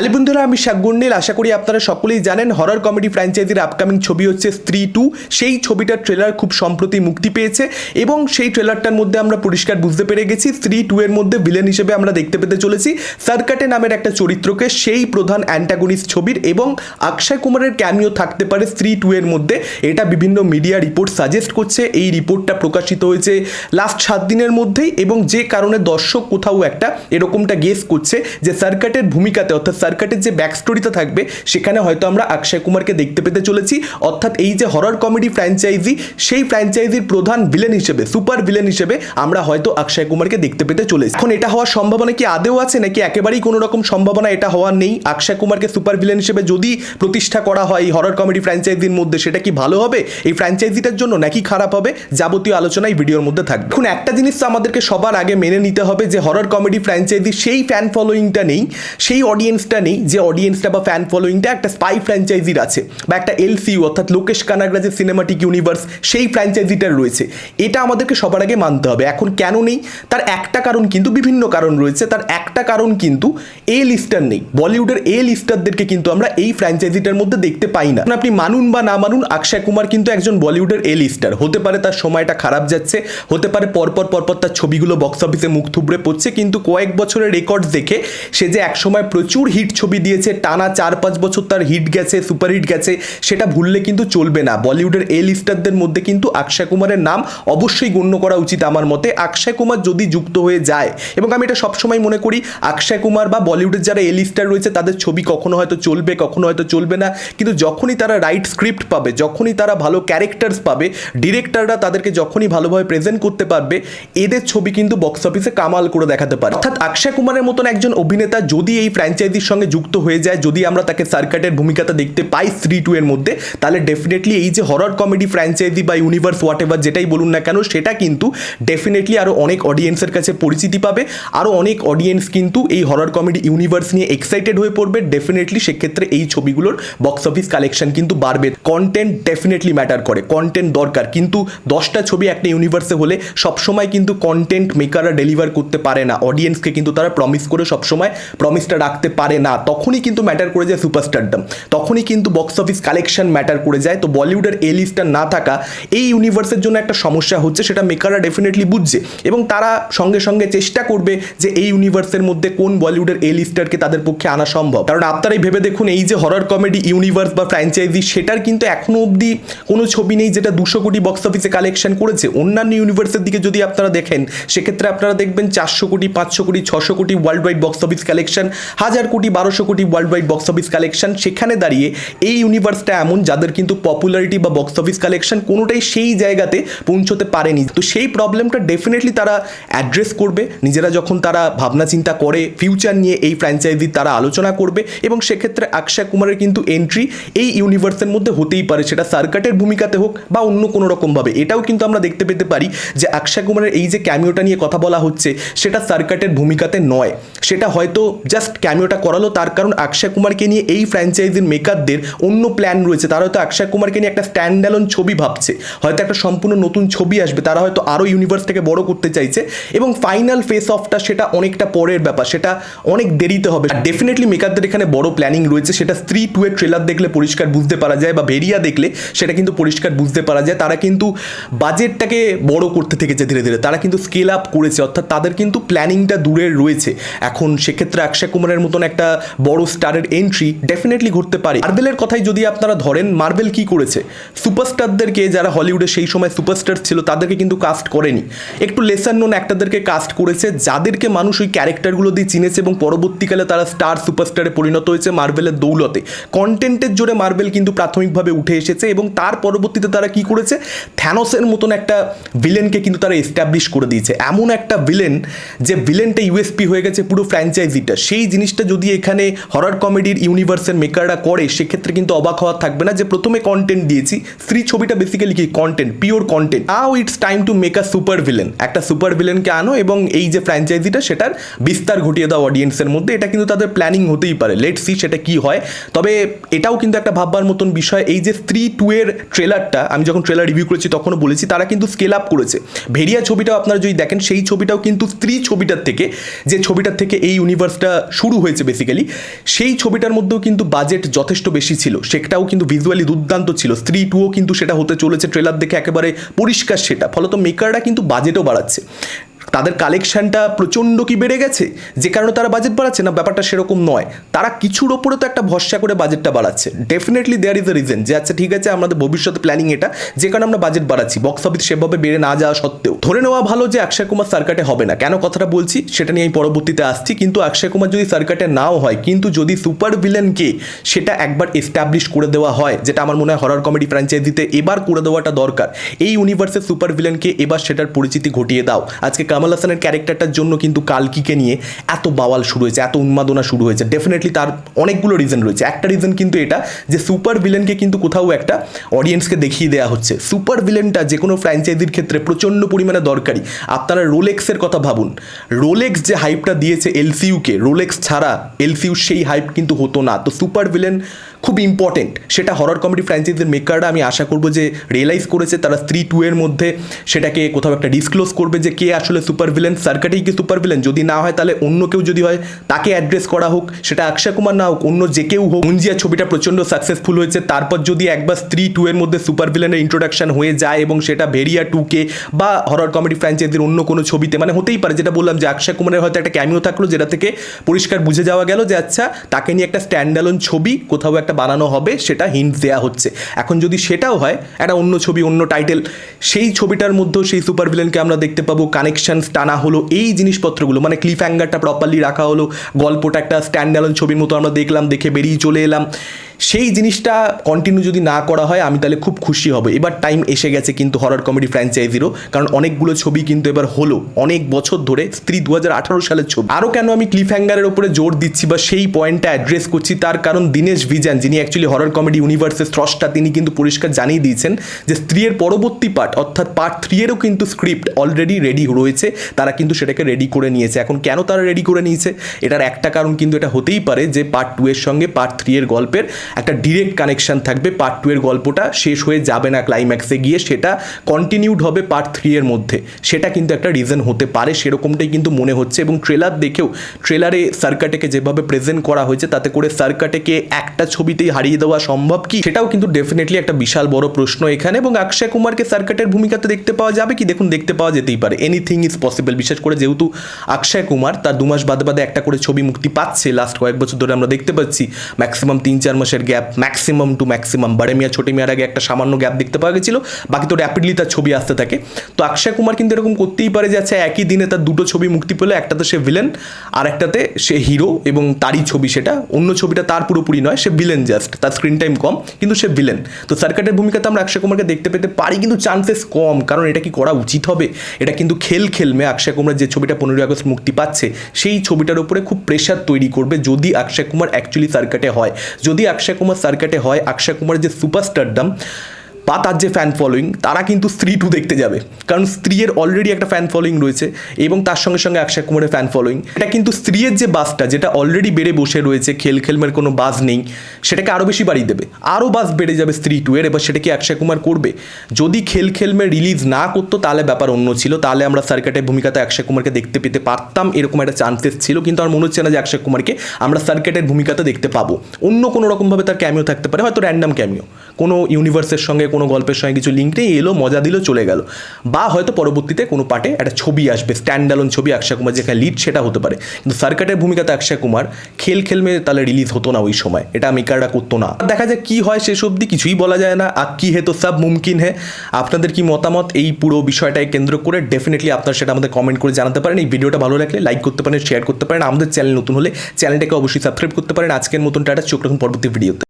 Hello বন্ধুরা, আমি শাকগুন্ডেল আশা করি আপনারা সকলেই জানেন হরর কমেডি ফ্র্যাঞ্চাইজির আপকামিং ছবি হচ্ছে স্ত্রী টু সেই ছবিটার ট্রেলার খুব সম্প্রতি মুক্তি পেয়েছে এবং সেই ট্রেলারটার মধ্যে আমরা পরিষ্কার বুঝতে পেরে গেছি স্ত্রী টু এর মধ্যে ভিলেন হিসেবে আমরা দেখতে পেতে চলেছি। সার্কাটে নামের একটা চরিত্রকে সেই প্রধান অ্যান্টাগনিস্ট ছবির এবং অক্ষয় কুমারের ক্যামিও থাকতে পারে স্ত্রী টু এর মধ্যে। এটা বিভিন্ন মিডিয়া রিপোর্ট সাজেস্ট করছে। এই রিপোর্টটা প্রকাশিত হয়েছে লাস্ট সাত দিনের মধ্যেই এবং যে কারণে দর্শক কোথাও একটা এরকমটা গেস করছে যে সার্কাটের ভূমিকাতে, অর্থাৎ সার্কাটের যে ব্যাক স্টোরিটা থাকবে, সেখানে হয়তো আমরা অক্ষয় কুমারকে দেখতে পেতে চলেছি। অর্থাৎ এই যে হরর কমেডি ফ্র্যাঞ্চাইজি সেই ফ্র্যাঞ্চাইজির প্রধান ভিলেন হিসেবে সুপার ভিলেন হিসেবে আমরা হয়তো অক্ষয় কুমারকে দেখতে পেতে চলেছি। এখন এটা হওয়ার সম্ভাবনা কি আদেও আছে, নাকি একেবারেই কোনো রকম সম্ভাবনা এটা হওয়ার নেই? অক্ষয় কুমারকে সুপার ভিলেন হিসেবে যদি প্রতিষ্ঠা করা হয় এই হরর কমেডি ফ্র্যাঞ্চাইজির মধ্যে, সেটা কি ভালো হবে? এই ফ্র্যাঞ্চাইজিটার জন্য নাকি খারাপ হবে? যাবতীয় আলোচনা এই ভিডিওর মধ্যে থাকবে। এখন একটা জিনিস তো আমাদেরকে সবার আগে মেনে নিতে হবে যে হরর কমেডি ফ্র্যাঞ্চাইজি সেই ফ্যান ফলোয়িংটা নেই, সেই অডিয়েন্সটা নেই যে অডিয়েন্সটা বা ফ্যান ফলোয়িংটা একটা স্পাই ফ্র্যাঞ্চাইজির আছে বা একটা এলসিউ অর্থাৎ লোকেশ কানাগরাজের সিনেমাটিক ইউনিভার্স সেই ফ্র্যাঞ্চাইজিটার রয়েছে। এটা আমাদেরকে সবার আগে মানতে হবে। এখন কেন নেই? তার একটা কারণ কিন্তু বিভিন্ন কারণ রয়েছে। তার একটা কারণ কিন্তু এ লিস্টার নেই। বলিউডের এ লিস্টারদেরকে কিন্তু আমরা এই ফ্র্যাঞ্চাইজিটার মধ্যে দেখতে পাই না। আপনি মানুন বা না মানুন, অক্ষয় কুমার কিন্তু একজন বলিউডের এ লিস্টার হতে পারে তার সময়টা খারাপ যাচ্ছে, হতে পারে পরপর পরপর তার ছবিগুলো বক্স অফিসে মুখ থুবড়ে পড়ছে, কিন্তু কয়েক বছরের রেকর্ড দেখে সে যে একসময় প্রচুর ছবি দিয়েছে, টানা চার পাঁচ বছর তার হিট গেছে, সুপার হিট গেছে, সেটা ভুললে কিন্তু চলবে না। বলিউডের এ লিস্টারদের মধ্যে কিন্তু অক্ষয় কুমারের নাম অবশ্যই গণ্য করা উচিত আমার মতে। অক্ষয় কুমার যদি যুক্ত হয়ে যায়, এবং আমি এটা সবসময় মনে করি, অক্ষয় কুমার বা বলিউডের যারা এ লিস্টার রয়েছে, তাদের ছবি কখনো হয়তো চলবে, কখনো হয়তো চলবে না। কিন্তু যখনই তারা রাইট স্ক্রিপ্ট পাবে, যখনই তারা ভালো ক্যারেক্টার্স পাবে, ডিরেক্টররা তাদেরকে যখনই ভালোভাবে প্রেজেন্ট করতে পারবে, এদের ছবি কিন্তু বক্স অফিসে কামাল করে দেখাতে পারে। অর্থাৎ অক্ষয় কুমারের মতন একজন অভিনেতা যদি এই ফ্র্যাঞ্চাইজির সঙ্গে যুক্ত হয়ে যায়। যদি আমরা তাকে সার্কাটের ভূমিকাতে দেখতে পাই স্ত্রী টু এর মধ্যে, তাহলে ডেফিনেটলি এই যে হরর কমেডি ফ্র্যাঞ্চাইজি বা ইউনিভার্স হোয়াট এভার যেটাই বলুন না কেন, সেটা কিন্তু ডেফিনেটলি আরও অনেক অডিয়েন্সের কাছে পরিচিতি পাবে। আরও অনেক অডিয়েন্স কিন্তু এই হরর কমেডি ইউনিভার্স নিয়ে এক্সাইটেড হয়ে পড়বে। ডেফিনেটলি সেক্ষেত্রে এই ছবিগুলোর বক্স অফিস কালেকশন কিন্তু বাড়বে। কন্টেন্ট ডেফিনেটলি ম্যাটার করে কন্টেন্ট দরকার। কিন্তু দশটা ছবি একটা ইউনিভার্সে হলে সবসময় কিন্তু কন্টেন্ট মেকাররা ডেলিভার করতে পারে না। অডিয়েন্সকে কিন্তু তারা প্রমিস করে সবসময় প্রমিসটা রাখতে পারে না, তখনই কিন্তু ম্যাটার করে যায় সুপারস্টারডম তখনই কিন্তু বক্স অফিস কালেকশন ম্যাটার করে যায়। তো বলিউডের এ লিস্টার না থাকা, এই ইউনিভার্সের জন্য একটা সমস্যা হচ্ছে, সেটা মেকাররা ডেফিনেটলি বুঝছে। এবং তারা সঙ্গে সঙ্গে চেষ্টা করবে যে এই ইউনিভার্সের মধ্যে কোন বলিউডের এ লিস্টারকে তাদের পক্ষে আনা সম্ভব। কারণ আপনারাই ভেবে দেখুন, এই যে হরর কমেডি ইউনিভার্স বা ফ্র্যাঞ্চাইজি সেটার কিন্তু এখনও অবধি কোনো ছবি নেই যেটা দুশো কোটি বক্স অফিসে কালেকশন করেছে। অন্যান্য ইউনিভার্সের দিকে যদি আপনারা দেখেন, সেক্ষেত্রে আপনারা দেখবেন চারশো কোটি, পাঁচশো কোটি, ছশো crore worldwide box office collection হাজার কোটি বারোশো crore worldwide box office collection সেখানে দাঁড়িয়ে এই ইউনিভার্সটা এমন যাদের কিন্তু পপুলারিটি বা বক্স অফিস কালেকশন কোনোটাই সেই জায়গাতে পৌঁছতে পারেনি। তো সেই প্রবলেমটা ডেফিনেটলি তারা অ্যাড্রেস করবে। নিজেরা যখন তারা ভাবনা চিন্তা করে ফিউচার নিয়ে এই ফ্র্যাঞ্চাইজি তারা আলোচনা করবে এবং সেক্ষেত্রে অক্ষয় কুমারের কিন্তু এন্ট্রি এই ইউনিভার্সের মধ্যে হতেই পারে। সেটা সার্কাটের ভূমিকাতে হোক বা অন্য কোনো রকমভাবে। এটাও কিন্তু আমরা দেখতে পেতে পারি যে অক্ষয় কুমারের এই যে ক্যামিওটা নিয়ে কথা বলা হচ্ছে, সেটা সার্কাটের ভূমিকাতে নয়। সেটা হয়তো জাস্ট ক্যামিওটা করালো তার কারণ অক্ষয় কুমারকে নিয়ে এই ফ্র্যাঞ্চাইজির মেকারদের অন্য প্ল্যান রয়েছে। তারা হয়তো অক্ষয় কুমারকে নিয়ে একটা স্ট্যান্ড স্ট্যান্ডালন ছবি ভাবছে। হয়তো একটা সম্পূর্ণ নতুন ছবি আসবে। তারা হয়তো আরও ইউনিভার্সটাকে বড় করতে চাইছে। এবং ফাইনাল ফেস অফটা সেটা অনেকটা পরের ব্যাপার। সেটা অনেক দেরিতে হবে। ডেফিনেটলি মেকারদের এখানে বড় প্ল্যানিং রয়েছে। সেটা স্ত্রী টু এর ট্রেলার দেখলে পরিষ্কার বুঝতে পারা যায় বা ভেরিয়া দেখলে সেটা কিন্তু পরিষ্কার বুঝতে পারা যায়। তারা কিন্তু বাজেটটাকে বড় করতে থেকেছে ধীরে ধীরে। তারা কিন্তু স্কেল আপ করেছে। অর্থাৎ তাদের কিন্তু প্ল্যানিংটা দূরের রয়েছে। এখন সেক্ষেত্রে অক্ষয় কুমারের মতন একটা বড় স্টারের এন্ট্রি ডেফিনেটলি ঘটতে পারে। মার্বেলের কথাই যদি আপনারা ধরেন, মার্বেল কি করেছে? সুপারস্টারদেরকে যারা হলিউডে সেই সময় সুপারস্টার ছিল, তাদেরকে কিন্তু কাস্ট করেনি। একটু লেসার নোন অ্যাক্টারদেরকে কাস্ট করেছে, যাদেরকে মানুষ ওই ক্যারেক্টারগুলো দিয়ে চিনেছে এবং পরবর্তীকালে তারা স্টার সুপারস্টারে পরিণত হয়েছে মার্বেলের দৌলতে। কন্টেন্টের জোরে মার্বেল কিন্তু প্রাথমিকভাবে উঠে এসেছে এবং তার পরবর্তীতে তারা কি করেছে? থ্যানোসের মতন একটা ভিলেনকে কিন্তু তারা এস্টাবলিশ করে দিয়েছে। এমন একটা ভিলেন যে ভিলেনটা ইউএসপি হয়ে গেছে পুরো ফ্র্যাঞ্চাইজিটা সেই জিনিসটা যদি এখানে হরর কমেডির ইউনিভার্সের মেকাররা করে, সেক্ষেত্রে কিন্তু অবাক হওয়ার থাকবে না যে প্রথমে কন্টেন্ট দিয়েছি, স্ত্রী ছবিটা বেসিক্যালি কি? Content pure content now it's time to make a super villain একটা সুপার ভিলেনকে আনো এবং এই যে ফ্র্যাঞ্চাইজিটা সেটার বিস্তার ঘটিয়ে দাও অডিয়েন্সের মধ্যে। এটা কিন্তু তাদের প্ল্যানিং হতেই পারে। লেট সি সেটা কি হয়। তবে এটাও কিন্তু একটা ভাববার মতন বিষয়, এই যে স্ত্রী টু এর ট্রেলারটা আমি যখন ট্রেলার রিভিউ করেছি তখনও বলেছি, তারা কিন্তু স্কেল আপ করেছে। ভেরিয়া ছবিটাও আপনারা যদি দেখেন, সেই ছবিটাও কিন্তু স্ত্রী ছবিটার থেকে, যে ছবিটার থেকে এই ইউনিভার্সটা শুরু হয়েছে বেসিক্যালি বেসিক্যালি সেই ছবিটার মধ্যেও কিন্তু বাজেট যথেষ্ট বেশি ছিল। সেটাও কিন্তু ভিজুয়ালি দুর্দান্ত ছিল। স্ত্রী টুও কিন্তু সেটা হতে চলেছে ট্রেলার দেখে একেবারে পরিষ্কার সেটা। ফলত মেকাররা কিন্তু বাজেটও বাড়াচ্ছে। তাদের কালেকশানটা প্রচণ্ড কি বেড়ে গেছে? যে কারণে তারা বাজেট বাড়াচ্ছে না, ব্যাপারটা সেরকম নয়। তারা কিছুর ওপরে তো একটা ভরসা করে বাজেটটা বাড়াচ্ছে। Definitely there is a reason যে আচ্ছা ঠিক আছে, আমাদের ভবিষ্যতে প্ল্যানিং এটা, যে কারণে আমরা বাজেট বাড়াচ্ছি। বক্স অফিস সেভাবে বেড়ে না যাওয়া সত্ত্বেও। ধরে নেওয়া ভালো যে অক্ষয় কুমার সার্কাটে হবে না। কেন কথাটা বলছি? সেটা নিয়ে আমি পরবর্তীতে আসছি। কিন্তু অক্ষয় কুমার যদি সার্কাটে নাও হয়, কিন্তু যদি সুপার ভিলেনকে সেটা একবার এস্টাবলিশ করে দেওয়া হয়, যেটা আমার মনে হয় হরর কমেডি ফ্র্যাঞ্চাইজিতে এবার করে দেওয়াটা দরকার, এই ইউনিভার্সের সুপার ভিলেনকে এবার সেটার পরিচিতি ঘটিয়ে দাও। আজকে কামাল হাসানের ক্যারেক্টারটার জন্য কিন্তু কালকিকে নিয়ে এত বাওয়াল শুরু হয়েছে, এত উন্মাদনা শুরু হয়েছে। ডেফিনেটলি তার অনেকগুলো রিজন রয়েছে। একটা রিজন কিন্তু এটা যে সুপার ভিলেনকে কিন্তু কোথাও একটা অডিয়েন্সকে দেখিয়ে দেওয়া হচ্ছে। সুপার ভিলেনটা যে কোনো ফ্র্যাঞ্চাইজির ক্ষেত্রে প্রচণ্ড পরিমাণে দরকারি। আপনারা রোলেক্সের কথা ভাবুন। রোলেক্স যে হাইপটা দিয়েছে এলসিউকে রোলেক্স ছাড়া এলসিউ সেই হাইপ কিন্তু হতো না। তো সুপার ভিলেন খুব ইম্পর্টেন্ট সেটা হরর কমেডি ফ্র্যাঞ্চাইজির মেকাররা আমি আশা করব যে রিয়েলাইজ করেছে তারা স্ত্রী টু এর মধ্যে সেটাকে কোথাও একটা ডিসক্লোজ করবে যে কে আসলে সুপার ভিলেন সার্কাটেই কি সুপার ভিলেন যদি না হয় তাহলে অন্য কেউ যদি হয়, তাকে অ্যাড্রেস করা হোক। সেটা অক্ষয় কুমার না হোক, অন্য যে কেউ হোক। মুঞ্জিয়া ছবিটা প্রচণ্ড সাকসেসফুল হয়েছে। তারপর যদি একবার স্ত্রী টু এর মধ্যে সুপার ভিলেনের ইন্ট্রোডাকশন হয়ে যায় এবং সেটা ভেরিয়া টু কে বা হরর কমেডি ফ্র্যাঞ্চাইজির অন্য কোনো ছবিতে মানে হতেই পারে, যেটা বললাম যে অক্ষয় কুমারের হয়তো একটা ক্যামিও থাকল, যেটা থেকে পরিষ্কার বুঝে যাওয়া গেল যে আচ্ছা তাকে নিয়ে একটা স্ট্যান্ডালন ছবি কোথাও একটা বানানো হবে, সেটা হিন্ট দেওয়া হচ্ছে। এখন যদি সেটাও হয়, একটা অন্য ছবি, অন্য টাইটেল সেই ছবিটার মধ্যেও সেই সুপার ভিলেনকে আমরা দেখতে পাবো। কানেকশানস টানা হলো, এই জিনিসপত্রগুলো মানে ক্লিফ হ্যাঙ্গারটা প্রপারলি রাখা হলো। গল্পটা একটা স্ট্যান্ডালন ছবির মতো আমরা দেখলাম, দেখে বেরিয়ে চলে এলাম। সেই জিনিসটা কন্টিনিউ যদি না করা হয়, আমি তাহলে খুব খুশি হব। এবার টাইম এসে গেছে কিন্তু হরর কমেডি ফ্র্যাঞ্চাইজিরও কারণ অনেকগুলো ছবি কিন্তু এবার হলো, অনেক বছর ধরে, স্ত্রী দু হাজার আঠারো সালের ছবি। আরও কেন আমি ক্লিফ হ্যাঙ্গারের ওপরে জোর দিচ্ছি বা সেই পয়েন্টটা অ্যাড্রেস করছি, তার কারণ দীনেশ ভিজান, যিনি অ্যাকচুয়ালি হরর কমেডি ইউনিভার্সের স্রষ্টা, তিনি কিন্তু পরিষ্কার জানিয়ে দিয়েছেন যে স্ত্রীর পরবর্তী পার্ট অর্থাৎ পার্ট থ্রি এরও কিন্তু স্ক্রিপ্ট অলরেডি রেডি রয়েছে, তারা কিন্তু সেটাকে রেডি করে নিয়েছে। এখন কেন তারা রেডি করে নিয়েছে? এটার একটা কারণ কিন্তু এটা হতেই পারে যে পার্ট টু এর সঙ্গে পার্ট থ্রি এর গল্পের একটা ডিরেক্ট কানেকশন থাকবে পার্ট টু এর গল্পটা শেষ হয়ে যাবে না ক্লাইম্যাক্সে গিয়ে, সেটা কন্টিনিউড হবে পার্ট থ্রি এর মধ্যে। সেটা কিন্তু একটা রিজন হতে পারে, সেরকমটাই কিন্তু মনে হচ্ছে এবং ট্রেলার দেখেও ট্রেলারে সার্কাটেকে যেভাবে প্রেজেন্ট করা হয়েছে, তাতে করে সার্কাটেকে একটা ছবিতেই হারিয়ে দেওয়া সম্ভব কি? সেটাও কিন্তু ডেফিনেটলি একটা বিশাল বড় প্রশ্ন এখানে এবং অক্ষয় কুমারকে সার্কাটের ভূমিকাতে দেখতে পাওয়া যাবে কি? দেখুন, দেখতে পাওয়া যেতেই পারে। এনিথিং ইজ পসিবল বিশেষ করে যেহেতু অক্ষয় কুমার তার দু মাস বাদে বাদে একটা করে ছবি মুক্তি পাচ্ছে। লাস্ট কয়েক বছর ধরে আমরা দেখতে পাচ্ছি ম্যাক্সিমাম তিন চার মাসের গ্যাপ ম্যাক্সিমাম টু ম্যাক্সিমাম বাড়ে মিয়া, ছোটে মিয়ার আগে একটা সামান্য গ্যাপ দেখতে পাওয়া গেছিল, বাকি তো র্যাপিডলি তার ছবি আসতে থাকে। তো অক্ষয় কুমার কিন্তু এরকম করতেই পারে যে আচ্ছা একই দিনে তার দুটো ছবি মুক্তি পেল একটাতে সে ভিলেন আর একটাতে সে হিরো এবং তারই ছবি সেটা। অন্য ছবিটা তার পুরোপুরি নয়, সে ভিলেন জাস্ট তার স্ক্রিন টাইম কম, কিন্তু সে ভিলেন তো সার্কাটের ভূমিকাতে আমরা অক্ষয় কুমারকে দেখতে পেতে পারি, কিন্তু চান্সেস কম, কারণ এটা কি করা উচিত হবে? এটা কিন্তু খেল খেলমে অক্ষয় কুমার যে ছবিটা পনেরোই আগস্ট মুক্তি পাচ্ছে, সেই ছবিটার উপরে খুব প্রেশার তৈরি করবে যদি অক্ষয় কুমার অ্যাকচুয়ালি সার্কাটে হয়। যদি অক্ষয় কুমার সার্কাটে হয়। অক্ষয় কুমারের যে সুপারস্টারডাম বা তার যে ফ্যান ফলোয়িং তারা কিন্তু স্ত্রী টু দেখতে যাবে। কারণ স্ত্রীর অলরেডি একটা ফ্যান ফলোয়িং রয়েছে এবং তার সঙ্গে সঙ্গে অক্ষয় কুমারের ফ্যান ফলোয়িং এটা কিন্তু স্ত্রীর যে বাসটা, যেটা অলরেডি বেড়ে বসে রয়েছে, খেল, খেলমের কোনো বাস নেই, সেটাকে আরও বেশি বাড়িয়ে দেবে। আরও বাস বেড়ে যাবে স্ত্রী টু এর, এবার সেটা কি অক্ষয় কুমার করবে। যদি খেল, খেলমে রিলিজ না করতো, তাহলে ব্যাপার অন্য ছিল। তাহলে আমরা সার্কাটের ভূমিকাতে অক্ষয় কুমারকে দেখতে পেতে পারতাম, এরকম একটা চান্সেস ছিল। কিন্তু আমার মনে হচ্ছে না যে অক্ষয় কুমারকে আমরা সার্কাটের ভূমিকাতে দেখতে পাবো। অন্য কোনো রকমভাবে তার ক্যামিও থাকতে পারে, হয়তো র্যান্ডাম ক্যামিও কোনো ইউনিভার্সের সঙ্গে, কোনো গল্পের সঙ্গে কিছু লিঙ্ক নেই, এলো, মজা দিল, চলে গেল। বা হয়তো পরবর্তীতে কোনো পার্টে একটা ছবি আসবে স্ট্যান্ডালন ছবি, অক্ষয় কুমার যেখানে লিড সেটা হতে পারে। কিন্তু সার্কাটের ভূমিকাতে অক্ষয় কুমার। খেল খেলমে তাহলে রিলিজ হতো না ওই সময়। এটা মেকাররা করতো না। দেখা যায় কি হয় শেষ অবধি, কিছুই বলা যায় না। আর কি হে তো সব মুমকিন হে। আপনাদের কি মতামত? এই পুরো বিষয়টাকে কেন্দ্র করে ডেফিনেটলি আপনারা সেটা আমাদের কমেন্ট করে জানাতে পারেন। এই ভিডিওটা ভালো লাগলে লাইক করতে পারেন শেয়ার করতে পারেন। আমাদের চ্যানেল নতুন হলে চ্যানেলটাকে অবশ্যই সাবস্ক্রাইব করতে পারেন। আজকের মতন টাটা, চোখ রাখুন পরবর্তী ভিডিওতে